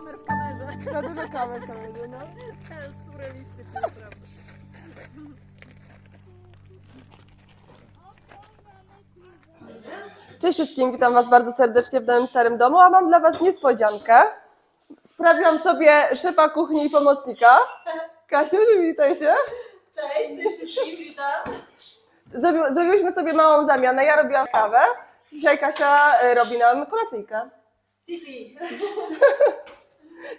Kamer w kamerze. Za dużo kamer to będzie, no. Surrealistyczne, naprawdę. Cześć wszystkim, witam Was bardzo serdecznie w nowym starym domu, a mam dla Was niespodziankę. Sprawiłam sobie szefa kuchni i pomocnika. Kasiu, witaj się. Cześć, cześć wszystkim, witam. Zrobi, zrobiłyśmy sobie małą zamianę, ja robiłam kawę. Dzisiaj Kasia y, robi nam kolacyjkę. Sisi,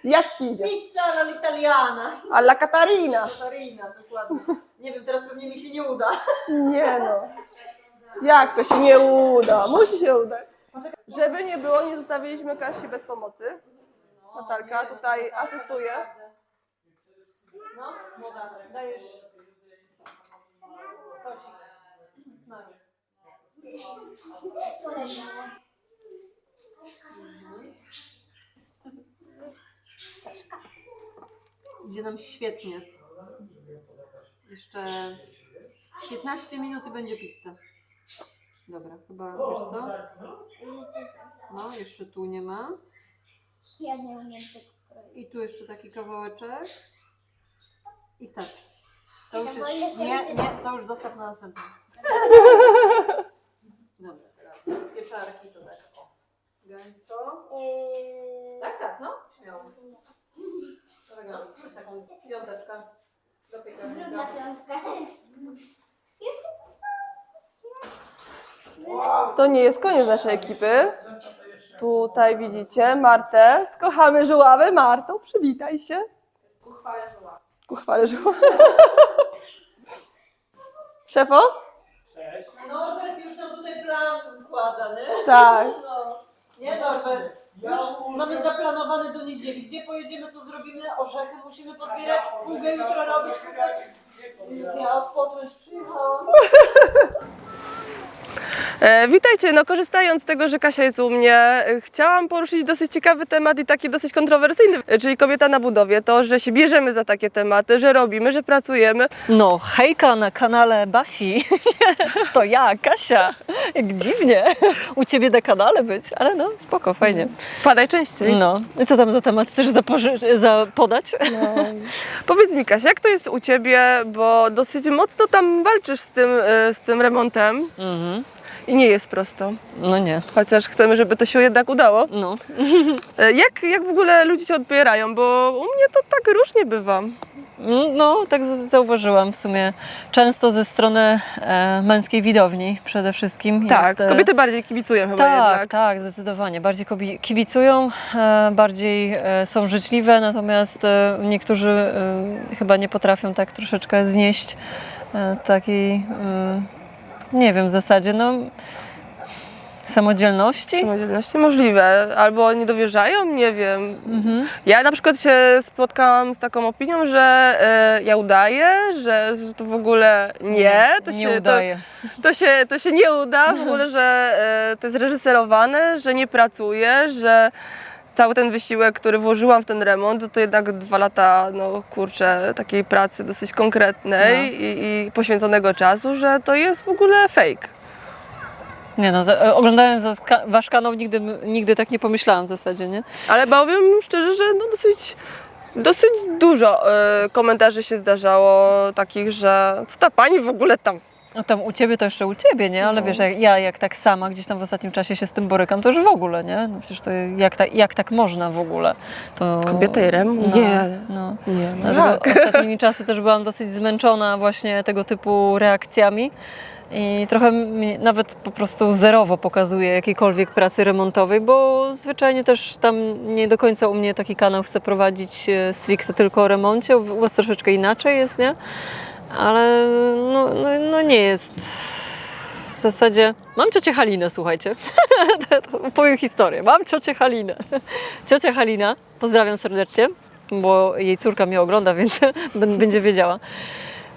Jak Ci idzie? pizza all'italiana. Alla Katarina. Katarina, dokładnie. Nie wiem, teraz pewnie mi się nie uda. Nie no. Jak to się nie uda? Musi się udać. Żeby nie było, nie zostawiliśmy Kasi bez pomocy. Natalka tutaj asystuje. No, woda, dajesz sosik, smak. Idzie nam świetnie. Jeszcze 15 minut i będzie pizza. Dobra, chyba wiesz co? No, jeszcze tu nie ma. Ja nie umiem tego kroić. I tu jeszcze taki kawałeczek. I starczy. To już jest, nie, nie, to już zostaw na następny. Dobra, teraz pieczarki to tak o. Gęsto. Yy... Tak, tak, no, Taką piąteczkę do Brudna piekarnika. piątka. To nie jest koniec naszej ekipy. Tutaj widzicie Martę. Skochamy żuławę. Marto, przywitaj się. Ku chwale żuławy. Ku chwale żuławy. Szefo? Norbert już nam tutaj plan układa, nie? Tak. No. Nie Norbert. Już mamy zaplanowane do niedzieli. Gdzie pojedziemy, co zrobimy? Orzechy musimy podbierać, fugę jutro robić. Ja odpocząć przyjechałam. E, witajcie, no korzystając z tego, że Kasia jest u mnie, e, chciałam poruszyć dosyć ciekawy temat i taki dosyć kontrowersyjny, e, czyli kobieta na budowie, to, że się bierzemy za takie tematy, że robimy, że pracujemy. No, hejka na kanale Basi. To ja, Kasia. Jak dziwnie u ciebie na kanale być, ale no spoko, fajnie. Padaj częściej. No, i co tam za temat chcesz zapoży- zapodać? Powiedz mi Kasia, jak to jest u Ciebie, bo dosyć mocno tam walczysz z tym, e, z tym remontem Mhm. I nie jest prosto, No nie, chociaż chcemy, żeby to się jednak udało. no. E, Jak, jak w ogóle ludzie Cię odbierają, bo u mnie to tak różnie bywa. No, tak zauważyłam w sumie. Często ze strony e, męskiej widowni przede wszystkim. Tak, jest, e, kobiety bardziej kibicują chyba Tak, jednak. tak, zdecydowanie. Bardziej kibicują, e, bardziej e, są życzliwe, natomiast e, niektórzy e, chyba nie potrafią tak troszeczkę znieść e, takiej, e, nie wiem, w zasadzie, no, samodzielności. Samodzielności możliwe, albo nie dowierzają, nie wiem. Mhm. Ja na przykład się spotkałam z taką opinią, że e, ja udaję, że, że to w ogóle nie, to nie się, udaje. To, to, się, to się nie uda, w ogóle, że e, to jest reżyserowane, że nie pracuję, że cały ten wysiłek, który włożyłam w ten remont, to jednak dwa lata, no kurczę, takiej pracy dosyć konkretnej No. i, i poświęconego czasu, że to jest w ogóle fake. Nie no, oglądając wasz kanał nigdy, nigdy tak nie pomyślałam w zasadzie, nie? Ale powiem szczerze, że no dosyć, dosyć dużo e, komentarzy się zdarzało takich, że co ta pani w ogóle tam. No tam u ciebie to jeszcze u ciebie, nie? Ale No. wiesz, jak ja jak tak sama gdzieś tam w ostatnim czasie się z tym borykam, to już w ogóle, nie? No przecież to jak, ta, jak tak można w ogóle? To... Kobieta i rem? No, Nie. No. Nie, no jak? ostatnimi czasy też byłam dosyć zmęczona właśnie tego typu reakcjami i trochę nawet po prostu zerowo pokazuje jakiejkolwiek pracy remontowej, bo zwyczajnie też tam nie do końca u mnie taki kanał chcę prowadzić e, stricte tylko o remoncie, u was troszeczkę inaczej jest, nie? Ale no, no, no nie jest. W zasadzie mam ciocię Halinę, słuchajcie. To Opowiem historię. Mam ciocię Halinę. Ciocia Halina, pozdrawiam serdecznie, bo jej córka mnie ogląda, więc będzie wiedziała.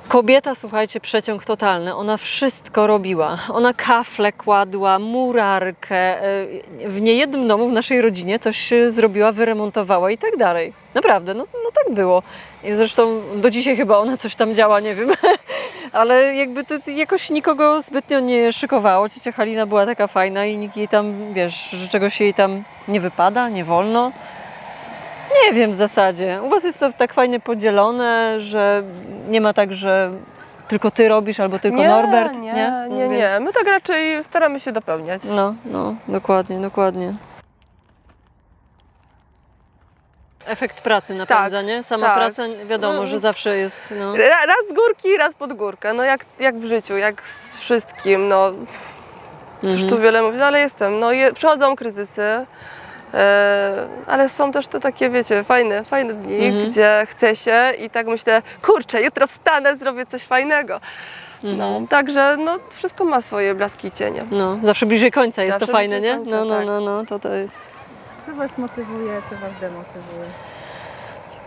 Kobieta, słuchajcie, przeciąg totalny. Ona wszystko robiła. Ona kafle kładła, murarkę. e, W niejednym domu w naszej rodzinie coś e, zrobiła, wyremontowała i tak dalej. Naprawdę, no, no tak było. I zresztą do dzisiaj chyba ona coś tam działa, nie wiem. Ale jakby to jakoś nikogo zbytnio nie szykowało. Ciocia Halina była taka fajna i nikt jej tam, wiesz, że czegoś jej tam nie wypada, nie wolno. Nie wiem w zasadzie. U Was jest to tak fajnie podzielone, że nie ma tak, że tylko Ty robisz albo tylko nie, Norbert. Nie, nie, nie, nie. Więc- My tak raczej staramy się dopełniać. No, no, dokładnie, dokładnie. Efekt pracy napędza, nie? Sama tak. praca, wiadomo, No. że zawsze jest, no. Ra- Raz z górki, raz pod górkę. No jak, jak w życiu, jak z wszystkim. No, Cóż Mhm. tu wiele mówić, no ale jestem. No, je, przychodzą kryzysy, ale są też te takie, wiecie, fajne, fajne dni, Mhm. gdzie chce się i tak myślę, kurczę, jutro wstanę, zrobię coś fajnego. No, Mhm. także no, wszystko ma swoje blaski i cienie. No, zawsze bliżej końca jest Zawsze to fajne, nie? końca, no, no, tak. no, no, to to jest. Co Was motywuje, co Was demotywuje?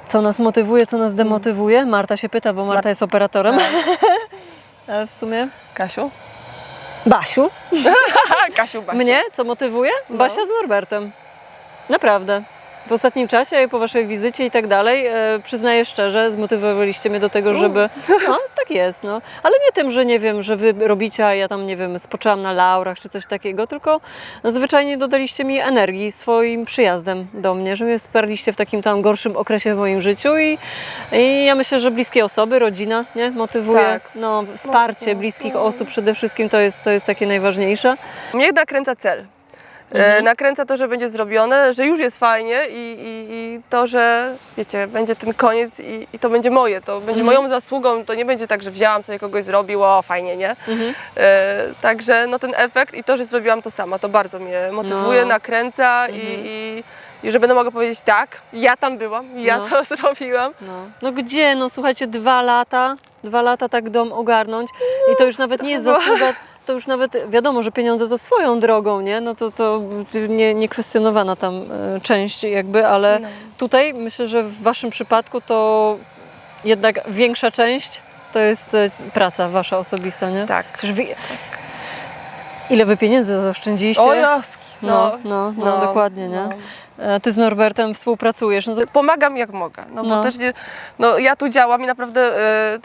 Co nas motywuje, co nas demotywuje? Marta się pyta, bo Marta jest operatorem. Ale w sumie? Kasiu? Basiu? Kasiu, Basiu. Mnie? Co motywuje? No. Basia z Norbertem. Naprawdę. W ostatnim czasie, po waszej wizycie i tak dalej, e, przyznaję szczerze, zmotywowaliście mnie do tego, żeby... No, tak jest, no. Ale nie tym, że nie wiem, że wy robicie, a ja tam, nie wiem, spoczęłam na laurach czy coś takiego, tylko no, zwyczajnie dodaliście mi energii swoim przyjazdem do mnie, że mnie wsparliście w takim tam gorszym okresie w moim życiu i, i ja myślę, że bliskie osoby, rodzina, nie? Motywuje. Tak. No, wsparcie Mocno. bliskich osób przede wszystkim to jest, to jest takie najważniejsze. Mnie nakręca cel. E, Mhm. Nakręca to, że będzie zrobione, że już jest fajnie i, i, i to, że wiecie, będzie ten koniec i, i to będzie moje, to będzie Mhm. moją zasługą, to nie będzie tak, że wzięłam sobie kogoś zrobił, o fajnie, nie? Mhm. E, także no ten efekt i to, że zrobiłam to sama, to bardzo mnie motywuje, No. nakręca i, Mhm. i, i że będę mogła powiedzieć tak, ja tam byłam, ja No. to zrobiłam. No. no gdzie? No słuchajcie, dwa lata, dwa lata tak dom ogarnąć i to już nawet nie jest zasługa, to już nawet wiadomo, że pieniądze to swoją drogą, nie? No to, to nie, niekwestionowana tam e, część jakby, ale No. tutaj myślę, że w waszym przypadku to jednak większa część to jest e, praca wasza osobista, nie? Tak. Przecież wy... Ile wy pieniędzy zaoszczędziliście? O jaski. no, no, no, dokładnie, nie? E, Ty z Norbertem współpracujesz. No to, Pomagam jak mogę, no bo No. też nie, no ja tu działam i naprawdę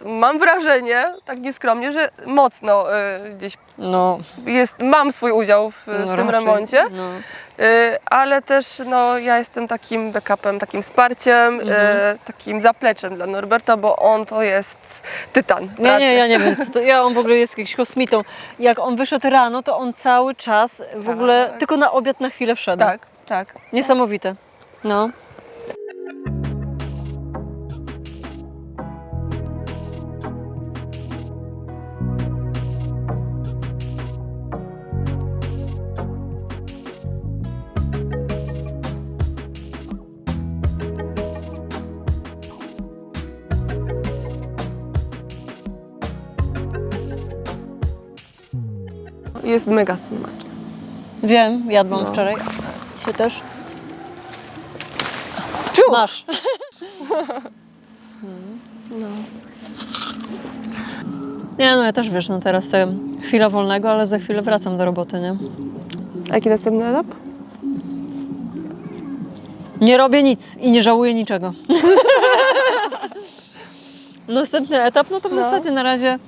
y, mam wrażenie, tak nieskromnie, że mocno y, gdzieś no, jest, mam swój udział w, w no tym raczej, remoncie, No. Y, ale też no ja jestem takim backupem, takim wsparciem, Mhm. y, takim zapleczem dla Norberta, bo on to jest tytan Nie, pracy. nie, ja nie wiem, to, ja on w ogóle jest jakiś kosmitą. Jak on wyszedł rano, to on cały czas w ogóle Tak. tylko na obiad na chwilę wszedł. Tak, tak. Niesamowite. No. Jest mega smaczny. Wiem, jadłam No. wczoraj. Się też. Czu! Masz. No. Nie, no ja też wiesz, no teraz te chwila wolnego, ale za chwilę wracam do roboty, nie? A jaki następny etap? Nie robię nic i nie żałuję niczego. Następny etap, no to w No. zasadzie na razie,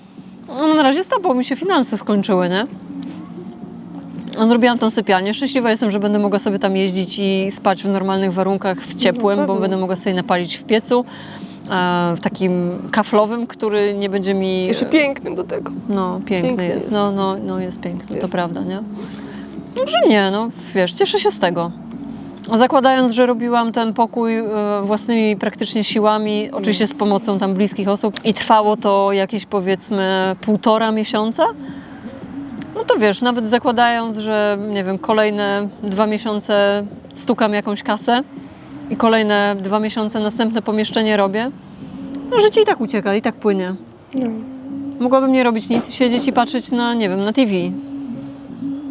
no na razie stop, bo mi się finanse skończyły, nie? Zrobiłam tą sypialnię. Szczęśliwa jestem, że będę mogła sobie tam jeździć i spać w normalnych warunkach, w ciepłym, bo pewnie. będę mogła sobie napalić w piecu, e, w takim kaflowym, który nie będzie mi... Jeszcze pięknym do tego. No, piękny, Piękny jest. jest. No, no, no, jest piękny, to Jest. prawda, nie? No, że nie, no, wiesz, cieszę się z tego. Zakładając, że robiłam ten pokój e, własnymi praktycznie siłami, oczywiście z pomocą tam bliskich osób i trwało to jakieś powiedzmy półtora miesiąca, no to wiesz, nawet zakładając, że nie wiem, kolejne dwa miesiące stukam jakąś kasę i kolejne dwa miesiące następne pomieszczenie robię, no życie i tak ucieka, i tak płynie. No. Mogłabym nie robić nic, siedzieć i patrzeć na, nie wiem, na TV.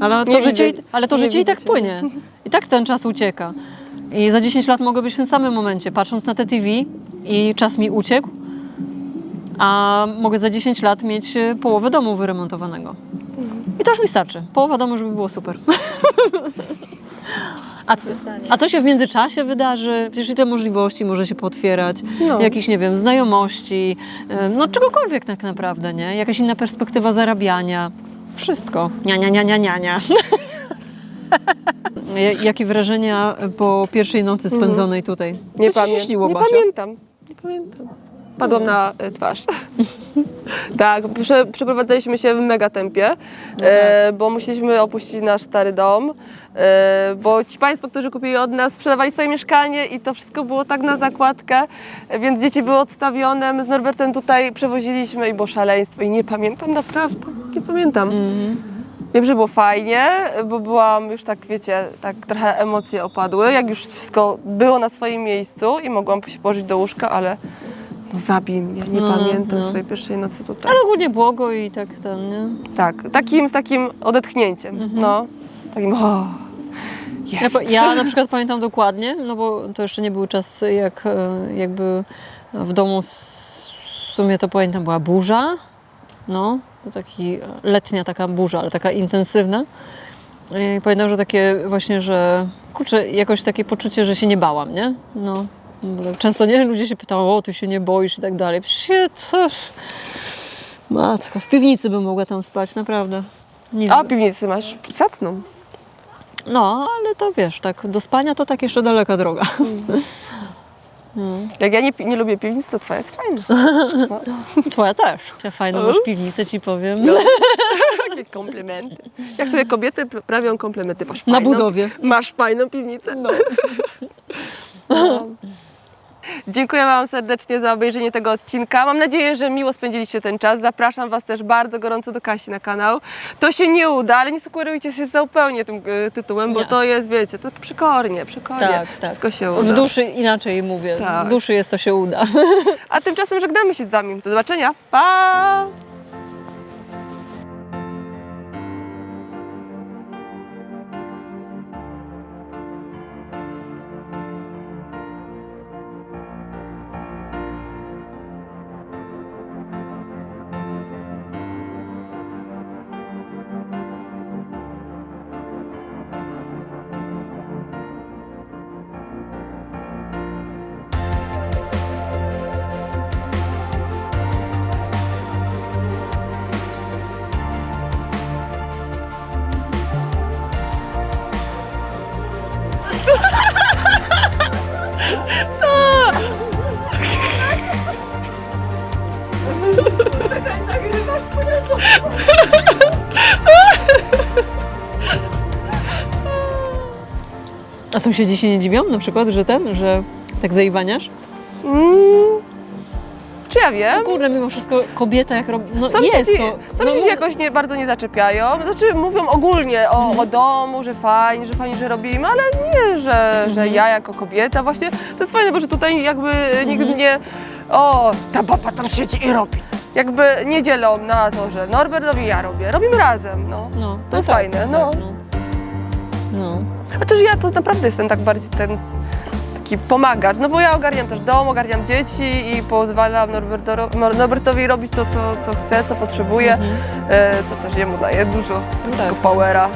Ale to, Nie życie, ale to życie i tak płynie. I tak ten czas ucieka. I za 10 lat mogę być w tym samym momencie, patrząc na te TV i czas mi uciekł, a mogę za 10 lat mieć e, połowę domu wyremontowanego. I to już mi starczy. Połowa domu, żeby było super. A, co- a co się w międzyczasie wydarzy? Przecież i te możliwości może się potwierać. No. Jakieś, nie wiem, znajomości, no czegokolwiek tak naprawdę, nie? Jakaś inna perspektywa zarabiania. Wszystko. Nia, nia, nia, nia, nia, nia. Ja- Jakie wrażenia po pierwszej nocy spędzonej tutaj? Mhm. Nie, Co się pamię- nie pamiętam. Nie pamiętam. Padłam na e, twarz. tak, prze, przeprowadzaliśmy się w mega tempie, No e, tak. bo musieliśmy opuścić nasz stary dom, e, bo ci Państwo, którzy kupili od nas, sprzedawali swoje mieszkanie i to wszystko było tak na zakładkę, e, więc dzieci były odstawione, my z Norbertem tutaj przewoziliśmy i było szaleństwo i nie pamiętam naprawdę, nie pamiętam. Mhm. Wiem, że było fajnie, bo byłam już tak, wiecie, tak trochę emocje opadły, jak już wszystko było na swoim miejscu i mogłam się położyć do łóżka, ale zabij mnie, nie No, pamiętam no. swojej pierwszej nocy tutaj. Ale ogólnie błogo i tak ten, nie? Tak, takim, z takim odetchnięciem, no, takim o, Ja, jest. pa- ja na przykład pamiętam dokładnie, no bo to jeszcze nie był czas, jak e, jakby w domu s- w sumie to pamiętam była burza, no, to taki letnia taka burza, ale taka intensywna. I pamiętam, że takie właśnie, że kurczę, jakoś takie poczucie, że się nie bałam, nie? No. Często nie ludzie się pytają, o ty się nie boisz i tak dalej. Przecież co? Matko, w piwnicy bym mogła tam spać, naprawdę. Nic A by- piwnicy masz zacną. no, ale to wiesz, tak do spania to tak jeszcze daleka droga. Jak ja nie, pi- nie lubię piwnic, to twoja jest fajna. Twoja też. Fajną masz piwnicę, ci powiem. Takie komplementy. Jak sobie kobiety p- prawią komplementy, masz Na fajną, budowie. Masz fajną piwnicę. No. Dziękuję Wam serdecznie za obejrzenie tego odcinka. Mam nadzieję, że miło spędziliście ten czas. Zapraszam Was też bardzo gorąco do Kasi na kanał. To się nie uda, ale nie sugerujcie się zupełnie tym e, tytułem, bo Nie. to jest, wiecie, to przekornie, przekornie. Tak, tak. Wszystko się uda. W duszy inaczej mówię. Tak. W duszy jest to się uda. A tymczasem żegnamy się z Wami. Do zobaczenia. Pa! Sąsiedzi się nie dziwią na przykład, że ten, że tak zaiwaniasz? Mm, czy ja wiem? No kurde, mimo wszystko kobieta jak robi, no Sąsiedzi, jest to. no, sąsiedzi jakoś nie, bardzo nie zaczepiają. Znaczy mówią ogólnie o, Mhm. o domu, że fajnie, że fajnie, że robimy, ale nie, że, że Mhm. ja jako kobieta właśnie. To jest fajne, bo że tutaj jakby nikt Mhm. nie. O, ta baba tam siedzi i robi. Jakby nie dzielą na to, że Norbert robi, ja robię. Robimy razem, no. no, To jest fajne, no. tak, no. no. Chociaż ja to naprawdę jestem tak bardziej ten taki pomagacz, no bo ja ogarniam też dom, ogarniam dzieci i pozwalam Norbertowi robić to, co, co chce, co potrzebuje, Mhm. e, co też jemu daje dużo No tak. powera.